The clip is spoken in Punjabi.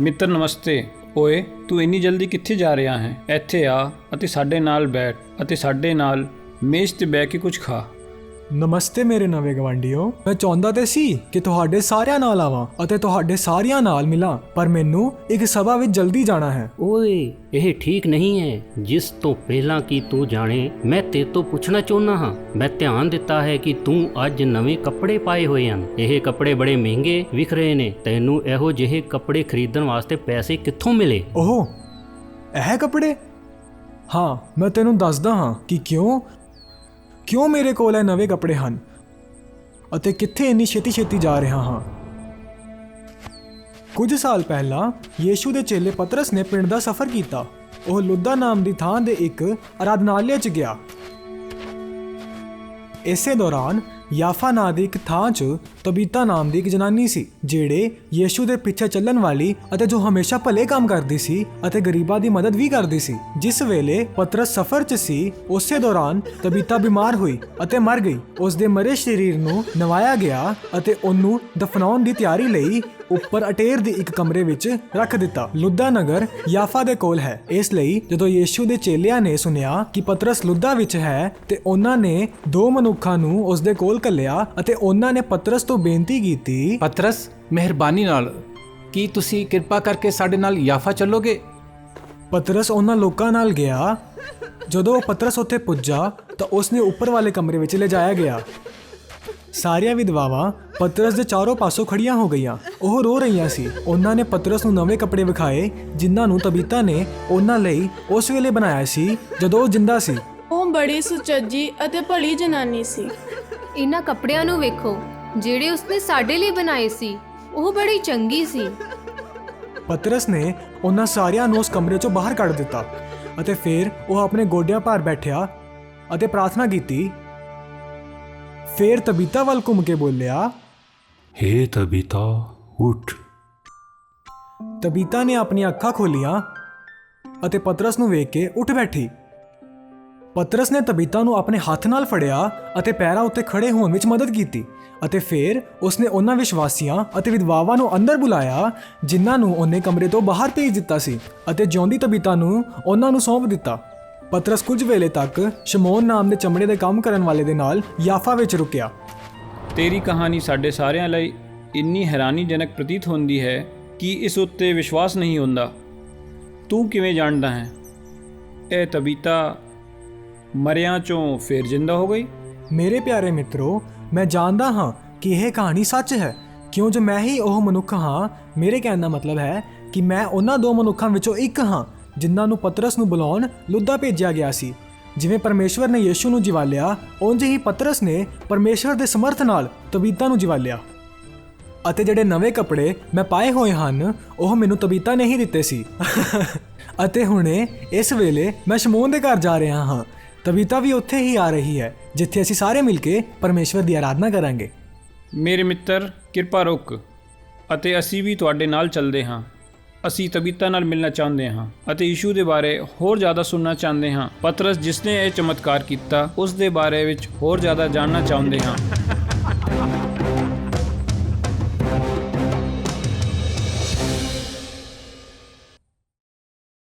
ਮਿੱਤਰ ਨਮਸਤੇ, ਓਏ, ਤੂੰ ਇੰਨੀ ਜਲਦੀ ਕਿੱਥੇ ਜਾ ਰਿਹਾ ਹੈ? ਇੱਥੇ ਆ ਅਤੇ ਸਾਡੇ ਨਾਲ ਬੈਠ ਅਤੇ ਸਾਡੇ ਨਾਲ ਮੇਜ਼ ਤੇ ਬਹਿ ਕੇ ਕੁਝ ਖਾ। ਨਮਸਤੇ ਮੇਰੇ ਨਵੇਂ ਗਵਾਂਢੀਓ। ਮੈਂ ਚਾਹੁੰਦਾ ਤੇ ਸੀ ਕਿ ਤੁਹਾਡੇ ਸਾਰਿਆਂ ਨਾਲ ਆਵਾਂ ਅਤੇ ਤੁਹਾਡੇ ਸਾਰਿਆਂ ਨਾਲ ਮਿਲਾਂ ਪਰ ਮੈਨੂੰ ਇੱਕ ਸਭਾ ਵਿੱਚ ਜਲਦੀ ਜਾਣਾ ਹੈ। ਓਏ ਇਹ ਠੀਕ ਨਹੀਂ ਹੈ। ਜਿਸ ਤੋਂ ਪਹਿਲਾਂ ਕਿ ਤੂੰ ਜਾਣੇ ਮੈਂ ਤੇਰੇ ਤੋਂ ਪੁੱਛਣਾ ਚਾਹੁੰਦਾ ਹਾਂ। ਮੈਂ ਧਿਆਨ ਦਿੱਤਾ ਹੈ ਕਿ ਤੂੰ ਅੱਜ ਨਵੇਂ ਕੱਪੜੇ ਪਾਏ ਹੋਏ ਹਨ। ਇਹ ਕੱਪੜੇ ਬੜੇ ਮਹਿੰਗੇ ਵਿਖ ਰਹੇ ਨੇ। ਤੈਨੂੰ ਇਹੋ ਜਿਹੇ ਕੱਪੜੇ ਖਰੀਦਣ ਵਾਸਤੇ ਪੈਸੇ ਕਿੱਥੋਂ ਮਿਲੇ? ਓਹ ਇਹ ਕੱਪੜੇ? ਹਾਂ ਮੈਂ ਤੈਨੂੰ ਦੱਸਦਾ ਹਾਂ ਕਿ ਕਿਉਂ ਕਿਉਂ ਮੇਰੇ ਕੋਲ ਇਹ ਨਵੇਂ ਕੱਪੜੇ ਹਨ? ਅਤੇ ਕਿੱਥੇ ਇੰਨੀ ਛੇਤੀ ਛੇਤੀ ਜਾ ਰਿਹਾ ਹਾਂ? ਕੁਝ ਸਾਲ ਪਹਿਲਾਂ ਯੀਸ਼ੂ ਦੇ ਚੇਲੇ ਪਤਰਸ ਨੇ ਪਿੰਡ ਦਾ ਸਫ਼ਰ ਕੀਤਾ। ਉਹ ਲੁੱਦਾ ਨਾਮ ਦੀ ਥਾਂ ਦੇ ਇੱਕ ਆਰਾਧਨਾਲय 'ਚ ਗਿਆ। ਇਸੇ ਦੌਰਾਨ ਯਾਫਾ ਨਾਂ ਦੀ ਇੱਕ ਥਾਂ 'ਚ ਤਬੀਤਾ ਨਾਮ ਦੀ ਇੱਕ ਜਨਾਨੀ ਸੀ, ਜਿਹੜੇ ਯੀਸ਼ੂ ਦੇ ਪਿੱਛੇ ਚੱਲਣ ਵਾਲੀ ਅਤੇ ਜੋ ਹਮੇਸ਼ਾ ਭਲੇ ਕੰਮ ਕਰਦੀ ਸੀ ਅਤੇ ਗਰੀਬਾਂ ਦੀ ਮਦਦ ਵੀ ਕਰਦੀ ਸੀ। ਜਿਸ ਵੇਲੇ ਪਤਰਸ ਸਫ਼ਰ 'ਚ ਸੀ, ਉਸੇ ਦੌਰਾਨ ਤਬੀਤਾ ਬਿਮਾਰ ਹੋਈ ਅਤੇ ਮਰ ਗਈ। ਉਸ ਦੇ ਮਰੇ ਸਰੀਰ ਨੂੰ ਨਵਾਇਆ ਗਿਆ ਅਤੇ ਉਹਨੂੰ ਦਫਨਾਉਣ ਦੀ ਤਿਆਰੀ ਲਈ ਉੱਪਰ ਅਟੇਰ ਦੇ ਇੱਕ ਕਮਰੇ ਵਿੱਚ ਰੱਖ ਦਿੱਤਾ। ਲੁੱਦਾ ਨਗਰ ਯਾਫਾ ਦੇ ਕੋਲ ਹੈ। ਇਸ ਲਈ ਜਦੋਂ ਯੀਸ਼ੂ ਦੇ ਚੇਲਿਆਂ ਨੇ ਸੁਨਿਆ ਕਿ ਪਤਰਸ ਲੁੱਦਾ ਵਿੱਚ ਹੈ ਤੇ ਉਹਨਾਂ ਨੇ ਦੋ ਮਨੁੱਖਾਂ ਨੂੰ ਉਸ ਦੇ ਕੋਲ ਘੱਲਿਆ ਅਤੇ ਉਹਨਾਂ ਨੇ ਪਤਰਸ ਤੋਂ ਬੇਨਤੀ ਕੀਤੀ। ਪਤਰਸ ਮਿਹਰਬਾਨੀ ਨਾਲ। ਕੀ ਤੁਸੀਂ ਕਿਰਪਾ ਕਰਕੇ ਸਾਡੇ ਨਾਲ ਯਾਫਾ ਚੱਲੋਗੇ? ਪਤਰਸ ਉਹਨਾਂ ਲੋਕਾਂ ਨਾਲ ਗਿਆ। ਜਦੋਂ ਉਹ ਪਤਰਸ ਉੱਥੇ ਪੁੱਜਾ ਤਾਂ ਉਸ ਨੇ ਉੱਪਰ ਵਾਲੇ ਕਮਰੇ ਵਿੱਚ ਲਿਜਾਇਆ ਗਿਆ। ਸਾਰੀਆਂ ਵਿਧਵਾਵਾਂ ਪਤਰਸ ਦੇ ਚਾਰੋਂ ਪਾਸੋਂ ਖੜੀਆਂ ਹੋ ਗਈਆਂ। ਉਹ ਰੋ ਰਹੀਆਂ ਸੀ। ਉਹਨਾਂ ਨੇ ਪਤਰਸ ਨੂੰ ਨਵੇਂ ਕੱਪੜੇ ਵਿਖਾਏ ਜਿਨ੍ਹਾਂ ਨੂੰ ਤਬੀਤਾ ਨੇ ਉਹਨਾਂ ਲਈ ਉਸ ਵੇਲੇ ਬਣਾਇਆ ਸੀ ਜਦੋਂ ਉਹ ਜਿੰਦਾ ਸੀ। ਉਹ ਬੜੀ ਸੁਚੱਜੀ ਅਤੇ ਭਲੀ ਜਨਾਨੀ ਸੀ। ਇਹਨਾਂ ਕੱਪੜਿਆਂ ਨੂੰ ਵੇਖੋ। ਜਿਹੜੇ ਉਸਨੇ ਸਾਡੇ ਲਈ ਬਣਾਏ ਸੀ ਉਹ ਬੜੀ ਚੰਗੀ ਸੀ। ਪਤਰਸ ਨੇ ਉਹਨਾਂ ਸਾਰਿਆਂ ਨੂੰ ਉਸ ਕਮਰੇ ਚੋਂ ਬਾਹਰ ਕੱਢ ਦਿੱਤਾ ਅਤੇ ਫਿਰ ਉਹ ਆਪਣੇ ਗੋਡਿਆਂ ਭਾਰ ਬੈਠਿਆ ਅਤੇ ਪ੍ਰਾਰਥਨਾ ਕੀਤੀ। ਫਿਰ ਤਬੀਤਾ ਵੱਲ ਘੁੰਮ ਕੇ ਬੋਲਿਆ ਹੇ ਤਬੀਤਾ ਉੱਠ। ਤਬੀਤਾ ਨੇ ਆਪਣੀਆਂ ਅੱਖਾਂ ਖੋਲੀਆਂ ਅਤੇ ਪਤਰਸ ਨੂੰ ਵੇਖ ਕੇ ਉੱਠ ਬੈਠੀ। ਪਤਰਸ ਨੇ ਤਬੀਤਾ ਨੂੰ ਆਪਣੇ ਹੱਥ ਨਾਲ ਫੜਿਆ ਅਤੇ ਪੈਰਾਂ ਉੱਤੇ ਖੜੇ ਹੋਣ ਵਿੱਚ ਮਦਦ ਕੀਤੀ ਅਤੇ ਫਿਰ ਉਸਨੇ ਉਹਨਾਂ ਵਿਸ਼ਵਾਸੀਆਂ ਅਤੇ ਵਿਧਵਾਵਾਂ ਨੂੰ ਅੰਦਰ ਬੁਲਾਇਆ, ਜਿਨ੍ਹਾਂ ਨੂੰ ਉਹਨੇ ਕਮਰੇ ਤੋਂ ਬਾਹਰ ਭੇਜ ਦਿੱਤਾ ਸੀ ਅਤੇ ਜਿਉਂਦੀ ਤਬੀਤਾ ਨੂੰ ਉਹਨਾਂ ਨੂੰ ਸੌਂਪ ਦਿੱਤਾ। ਪਤਰਸ ਕੁਝ ਵੇਲੇ ਤੱਕ ਸ਼ਮੋਨ ਨਾਮ ਦੇ ਚਮੜੇ ਦੇ ਕੰਮ ਕਰਨ ਵਾਲੇ ਦੇ ਨਾਲ ਯਾਫਾ ਵਿੱਚ ਰੁਕਿਆ। ਤੇਰੀ ਕਹਾਣੀ ਸਾਡੇ ਸਾਰਿਆਂ ਲਈ ਇੰਨੀ ਹੈਰਾਨੀਜਨਕ ਪ੍ਰਤੀਤ ਹੁੰਦੀ ਹੈ ਕਿ ਇਸ ਉੱਤੇ ਵਿਸ਼ਵਾਸ ਨਹੀਂ ਹੁੰਦਾ। ਤੂੰ ਕਿਵੇਂ ਜਾਣਦਾ ਹੈ? ਇਹ ਤਬੀਤਾ ਮਰਿਆਂ ਚੋਂ ਫੇਰ ਜਿੰਦਾ ਹੋ ਗਈ? ਮੇਰੇ ਪਿਆਰੇ ਮਿੱਤਰੋ, ਮੈਂ ਜਾਣਦਾ ਹਾਂ ਕਿ ਇਹ ਕਹਾਣੀ ਸੱਚ ਹੈ। ਕਿਉਂ ਜੋ ਮੈਂ ਹੀ ਉਹ ਮਨੁੱਖ ਹਾਂ, ਮੇਰੇ ਕਹਿਣ ਦਾ ਮਤਲਬ ਹੈ ਕਿ ਮੈਂ ਉਹਨਾਂ ਦੋ ਮਨੁੱਖਾਂ ਵਿੱਚੋਂ ਇੱਕ ਹਾਂ, ਜਿਨ੍ਹਾਂ ਨੂੰ ਪਤਰਸ ਨੂੰ ਬੁਲਾਉਣ ਲੁੱਦਾ ਭੇਜਿਆ ਗਿਆ ਸੀ। ਜਿਵੇਂ ਪਰਮੇਸ਼ਵਰ ਨੇ ਯੀਸ਼ੂ ਨੂੰ ਜਿਵਾਲਿਆ ਉਂਝ ਹੀ ਪਤਰਸ ਨੇ ਪਰਮੇਸ਼ਵਰ ਦੇ ਸਮਰਥ ਨਾਲ ਤਬੀਤਾ ਨੂੰ ਜਿਵਾਲਿਆ ਅਤੇ ਜਿਹੜੇ ਨਵੇਂ ਕੱਪੜੇ ਮੈਂ ਪਾਏ ਹੋਏ ਹਨ, ਉਹ ਮੈਨੂੰ ਤਬੀਤਾ ਨੇ ਹੀ ਦਿੱਤੇ ਸੀ। ਅਤੇ ਹੁਣੇ ਇਸ ਵੇਲੇ ਮੈਂ ਸ਼ਮੋਨ ਦੇ ਘਰ ਜਾ ਰਿਹਾ ਹਾਂ। ਤਵੀਤਾ ਵੀ ਉੱਥੇ ਹੀ ਆ ਰਹੀ ਹੈ, ਜਿੱਥੇ ਅਸੀਂ ਸਾਰੇ ਮਿਲ ਕੇ ਪਰਮੇਸ਼ਵਰ ਦੀ ਆਰਾਧਨਾ ਕਰਾਂਗੇ। ਮੇਰੇ ਮਿੱਤਰ, ਕਿਰਪਾ ਰੁਕ, ਅਤੇ ਅਸੀਂ ਵੀ ਤੁਹਾਡੇ ਨਾਲ ਚੱਲਦੇ ਹਾਂ। ਅਸੀਂ ਤਬੀਤਾ ਨਾਲ ਮਿਲਣਾ ਚਾਹੁੰਦੇ ਹਾਂ ਅਤੇ ਯੀਸ਼ੂ ਦੇ ਬਾਰੇ ਹੋਰ ਜ਼ਿਆਦਾ ਸੁਣਨਾ ਚਾਹੁੰਦੇ ਹਾਂ। ਪਤਰਸ ਜਿਸ ਨੇ ਇਹ ਚਮਤਕਾਰ ਕੀਤਾ, ਉਸ ਦੇ ਬਾਰੇ ਵਿੱਚ ਹੋਰ ਜ਼ਿਆਦਾ ਜਾਣਨਾ ਚਾਹੁੰਦੇ ਹਾਂ।